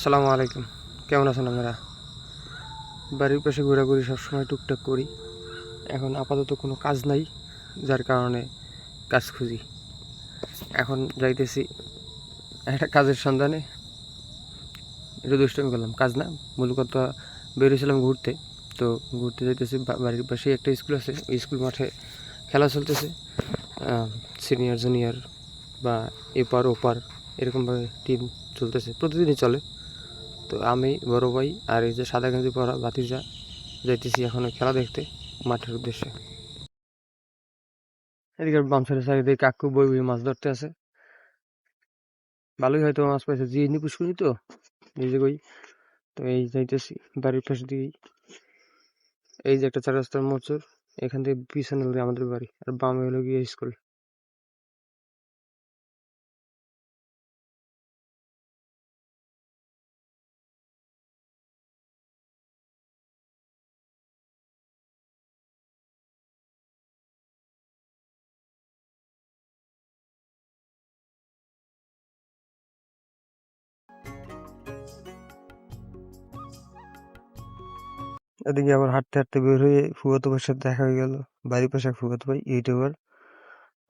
আসসালামু আলাইকুম। কেমন আছেন আপনারা? বাড়ির পাশে ঘোরাঘুরি সবসময় টুকটাক করি। এখন আপাতত কোনো কাজ নাই, যার কারণে কাজ খুঁজি। এখন যাইতেছি একটা কাজের সন্ধানে। একটু দুষ্টমি করলাম, কাজ না, মূল কথা বেরিয়েছিলাম ঘুরতে। তো ঘুরতে যাইতেছি বাড়ির পাশেই একটা স্কুল আছে স্কুল মাঠে খেলা চলতেছে। সিনিয়র জুনিয়র বা এপার ওপার এরকমভাবে টিম চলতেছে, প্রতিদিনই চলে। তো আমি বড় ভাই আর এই যে সাদা গেঞ্জি পরা ভাতিজা যাইতেছি এখন খেলা দেখতে মাঠের উদ্দেশ্যে। এদিকে বাম সাইডে কাকু বই বই মাছ ধরতে আছে। ভালোই হয়তো মাছ পাইছে। জি নি পুষ্করি তো? নিজে যে কই? তো এই যাইতেছি বাড়ির পাশে দিকেই এই যে একটা চার রাস্তার মোচর এখান থেকে পিছনে হলো আমাদের বাড়ি, আর বামে হলো গিয়ে স্কুল। এদিকে আবার হাঁটতে হাঁটতে বের হয়ে ফুয়াতো ভাইয়ের সাথে দেখা হয়ে গেল। বাড়ির পাশে ফুয়াতো ভাই, ইউটিউবার।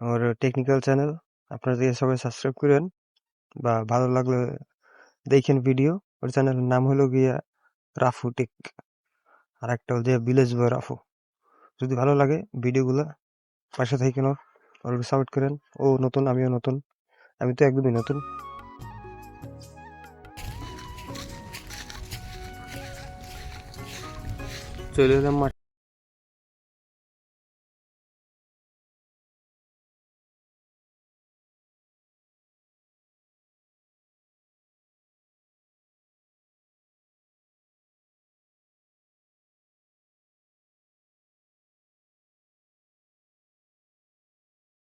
আমার টেকনিক্যাল চ্যানেল। আপনারা দিয়ে সবাই সাবস্ক্রাইব করেন বা ভালো লাগলে দেখেন ভিডিও। ওর চ্যানেলের নাম হলো গিয়া রাফু টেক। আর একটা হল যে ভিলেজ বয় রাফু। যদি ভালো লাগে ভিডিওগুলো, পাশে থেকে কেন ওর সাপোর্ট করেন। ও নতুন, আমিও নতুন। আমি তো একদমই নতুন। চলে এলাম মাঠ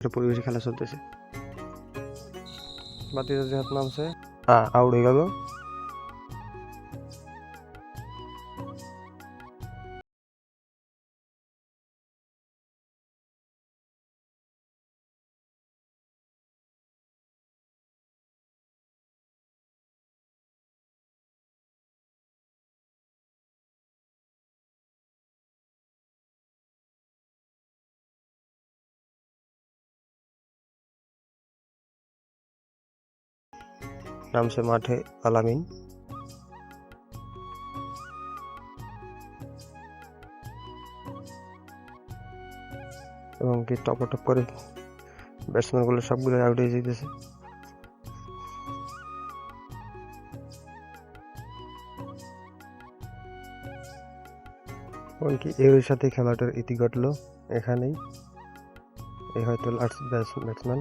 একটা পরিবেশে খেলা চলতেছে বাতি যে হাত নামছে আউট হয়ে গেল নামছে মাঠে আলামিন। এবং কি টপ টপ করে ব্যাটসম্যানগুলো সবগুলো আউট হয়ে যেতেছে এমনকি এর সাথে খেলাটার ইতি ঘটলো এখানেই। এই হয়তো লাস্ট ব্যাটসম্যান